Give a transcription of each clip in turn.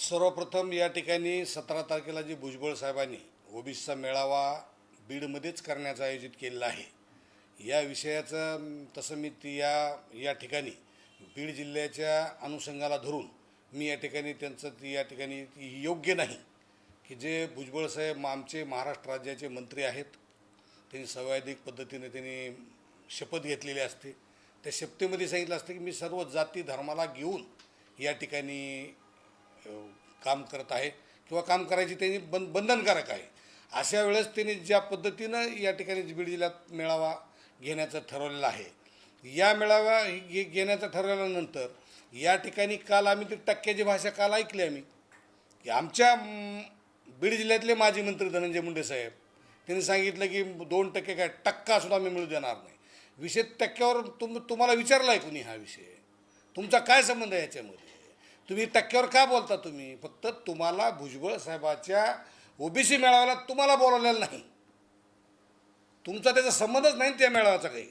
सर्वप्रथम या ठिकाणी सतरा तारखेला जे भुजबळ साहेबांनी ओबीसीचा मेळावा बीडमध्येच करण्याचं आयोजित केलेला आहे. या विषयाचं तसं मी ती या या ठिकाणी बीड जिल्ह्याच्या अनुषंगाला धरून मी या ठिकाणी त्यांचं ती या ठिकाणी ती योग्य नाही की जे भुजबळ साहेब आमचे महाराष्ट्र राज्याचे मंत्री आहेत त्यांनी संवैधिक पद्धतीने त्यांनी शपथ घेतलेली असते. त्या शपथेमध्ये सांगितलं असतं की मी सर्व जाती धर्माला घेऊन या ठिकाणी काम करत आहे किंवा काम करायची त्यांनी बंद बंधनकारक आहे. अशा वेळेस त्यांनी ज्या पद्धतीनं या ठिकाणी बीड जिल्ह्यात मेळावा घेण्याचं ठरवलेलं आहे. या मेळावा घे घेण्याचं ठरवल्यानंतर या ठिकाणी काल आम्ही ती टक्क्याची भाषा काल ऐकली आम्ही. की आमच्या बीड जिल्ह्यातले माजी मंत्री धनंजय मुंडे साहेब त्यांनी सांगितलं की दोन टक्के काय टक्कासुद्धा आम्ही मिळू देणार नाही. विषय टक्क्यावर तुम तुम्हाला विचारला आहे कुणी हा विषय? तुमचा काय संबंध आहे याच्यामध्ये? तुम्ही टक्क्यावर का बोलता तुम्ही? फक्त तुम्हाला भुजबळ साहेबाच्या ओबीसी मेळाव्याला तुम्हाला बोलवलेलं नाही. तुमचा त्याचा संबंधच नाही त्या मेळाव्याचा काही.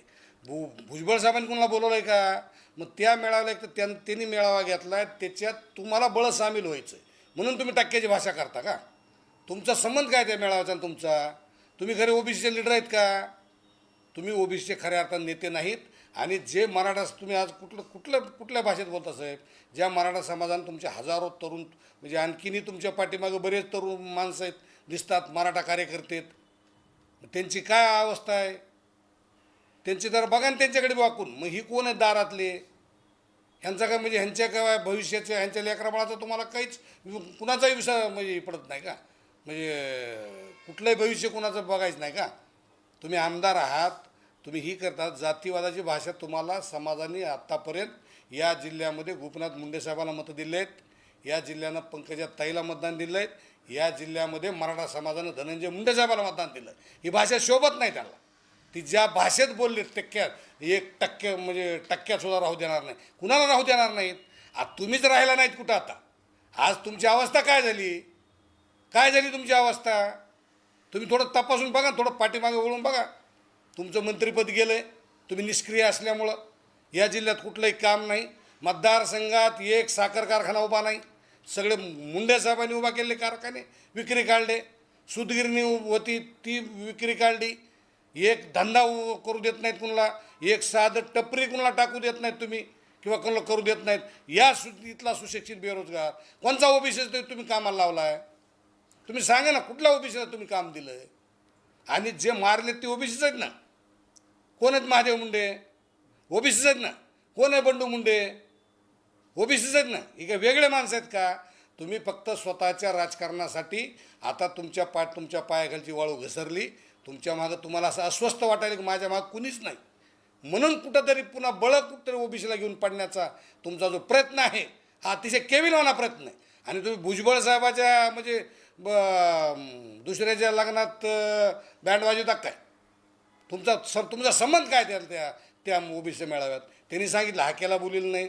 भु भुजबळ साहेबांनी कोणाला बोलवलं आहे का? मग त्या मेळाव्याला एक तर त्यां त्यांनी मेळावा घेतला आहे त्याच्यात तुम्हाला बळ सामील व्हायचं आहे म्हणून तुम्ही टक्क्याची भाषा करता का? तुमचा संबंध काय त्या मेळाव्याचा आणि तुमचा? तुम्ही खरे ओबीसीचे लीडर आहेत का? तुम्ही ओबीसीचे खऱ्या अर्थानं नेते नाहीत. आणि जे मराठा तुम्ही आज कुठलं कुठल्या कुठल्या भाषेत बोलता साहेब? ज्या मराठा समाजाने तुमचे हजारो तरुण म्हणजे आणखीनही तुमच्या पाठीमागे बरेच तरुण माणसं आहेत दिसतात मराठा कार्यकर्ते आहेत. त्यांची काय अवस्था आहे? त्यांची जरा बघा ना त्यांच्याकडे वाकून. मग ही कोण आहेत दारातले? ह्यांचा काय म्हणजे ह्यांच्या काय भविष्याच्या ह्यांच्या लेकराबाळाचा तुम्हाला काहीच कुणाचाही विषय म्हणजे पडत नाही का? म्हणजे कुठलंही भविष्य कुणाचं बघायचं नाही का? तुम्ही आमदार आहात तुम्ही ही करतात. जातीवादाची भाषा तुम्हाला समाजाने आत्तापर्यंत या जिल्ह्यामध्ये गोपीनाथ मुंडेसाहेबाला मतं दिले आहेत. या जिल्ह्यानं पंकजा ताईला मतदान दिलं आहे या जिल्ह्यामध्ये मराठा समाजानं धनंजय मुंडेसाहेबाला मतदान दिलं ही भाषा शोभत नाही त्याला ती ज्या भाषेत बोलली टक्क्यात एक टक्के म्हणजे टक्क्यातसुद्धा राहू देणार नाही. कुणाला राहू देणार नाहीत? आज तुम्हीच राहिला नाहीत कुठं आता? आज तुमची अवस्था काय झाली? काय झाली तुमची अवस्था? तुम्ही थोडं तपासून बघा थोडं पाठीमागे वळून बघा. तुमचं मंत्रिपद गेलं आहे तुम्ही निष्क्रिय असल्यामुळं. या जिल्ह्यात कुठलंही काम नाही. मतदारसंघात एक साखर कारखाना उभा नाही. सगळे मुंडे साहेबांनी उभा केलेले कारखाने विक्री काढले. सुदगिरणी होती ती विक्री काढली. एक धंदा उ- करू देत नाहीत कुणाला. एक साधं टपरी कुणाला टाकू देत नाहीत तुम्ही किंवा कोणाला करू देत नाहीत. या सु इथला सुशिक्षित बेरोजगार कोणता ओबीसी तुम्ही कामाला लावला आहे तुम्ही सांगा ना कुठल्या ओबीसीला तुम्ही काम दिलं आहे आणि जे मारले ते ओबीसीच आहेत ना? कोण आहेत महादेव मुंडे? ओबीसीच आहेत ना. कोण आहे बंडू मुंडे? ओबीसीच आहेत ना. ही काय वेगळे माणसं आहेत का? तुम्ही फक्त स्वतःच्या राजकारणासाठी आता तुमच्या पाठ तुमच्या पायाखालची वाळू घसरली. तुमच्या मागं तुम्हाला असं अस्वस्थ वाटायला की माझ्या मागं कुणीच नाही. म्हणून कुठंतरी पुन्हा बळ कुठंतरी ओबीसीला घेऊन पडण्याचा तुमचा जो प्रयत्न आहे हा अतिशय केविलवाना प्रयत्न आहे. आणि तुम्ही भुजबळ साहेबाच्या म्हणजे ब दुसऱ्याच्या लग्नात बँड वाजवता काय तुमचा सर तुमचा संबंध काय त्या त्या त्या ओबीसी मेळाव्यात? त्यांनी सांगितलं हाकेला बोलील नाही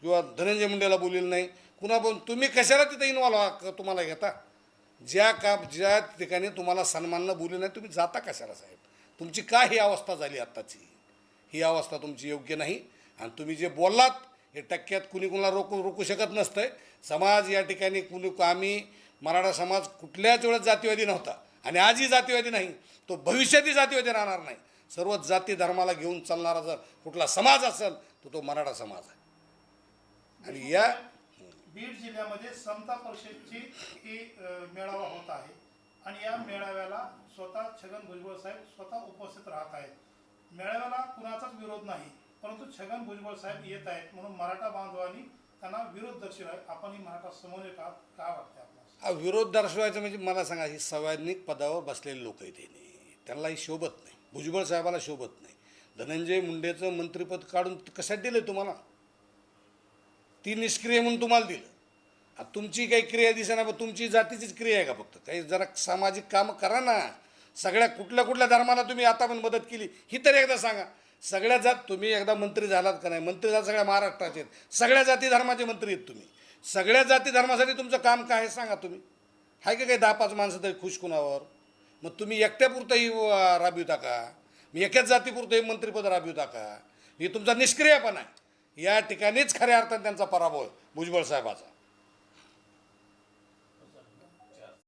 किंवा धनंजय मुंडेला बोलील नाही. कुणा पण तुम्ही कशाला तिथं इन्वॉल्व व्हा तुम्हाला घेता? ज्या का ज्या ठिकाणी तुम्हाला सन्माननं बोलू नाही तुम्ही जाता कशाला साहेब? तुमची का ही अवस्था झाली आत्ताची? ही अवस्था तुमची योग्य नाही. आणि तुम्ही जे बोललात हे टक्क्यात कुणी कुणाला रोखू रोखू शकत नसतंय. समाज या ठिकाणी कुणी आम्ही मराठा समाज कुठल्याच वेळेस जातीवादी नव्हता. आणि आजही जातीवादी नाही तो भविष्यातही जातीवादी राहणार नाही. सर्व जाती धर्माला घेऊन चालणारा जर कुठला समाज असेल तर तो मराठा समाज आहे. आणि या बीड जिल्ह्यामध्ये समता परिषदची ही मेळावा होत आहे. आणि या मेळाव्याला स्वतः छगन भुजबळ साहेब स्वतः उपस्थित राहत आहेत. मेळाव्याला कुणाचाच विरोध नाही परंतु छगन भुजबळ साहेब येत आहेत. म्हणून मराठा बांधवांनी त्यांना विरोध दर्शवलाय. आपण ही मराठा समोर का का वाटते विरोध दर्शवायचं म्हणजे मला सांगा ही संवैधानिक पदावर बसलेले लोक आहेत त्यांनी त्यांना ही शोभत नाही. भुजबळ साहेबाला शोभत नाही. धनंजय मुंडेचं मंत्रिपद काढून कशात दिलं तुम्हाला? ती निष्क्रिय म्हणून तुम्हाला दिलं. आता तुमची काही क्रिया दिसेना पण तुमची जातीचीच क्रिया आहे का फक्त? काही जरा सामाजिक कामं करा ना. सगळ्या कुठल्या कुठल्या धर्माला तुम्ही आता पण मदत केली ही तरी एकदा सांगा. सगळ्या जात तुम्ही एकदा मंत्री झालात का नाही? मंत्री झाला सगळ्या महाराष्ट्राचे आहेत. सगळ्या जाती धर्माचे मंत्री आहेत तुम्ही. सगळ्या जाती धर्मासाठी तुमचं काम काय आहे सांगा तुम्ही. आहे का काही दहा पाच माणसं तरी खुश कुणावर? मग तुम्ही एकट्यापुरतंही राबविता का मी एकाच जातीपुरतंही मंत्रिपद राबविता का हे तुमचा निष्क्रियपणा आहे. या ठिकाणीच खऱ्या अर्थाने त्यांचा पराभव आहे भुजबळ साहेबाचा.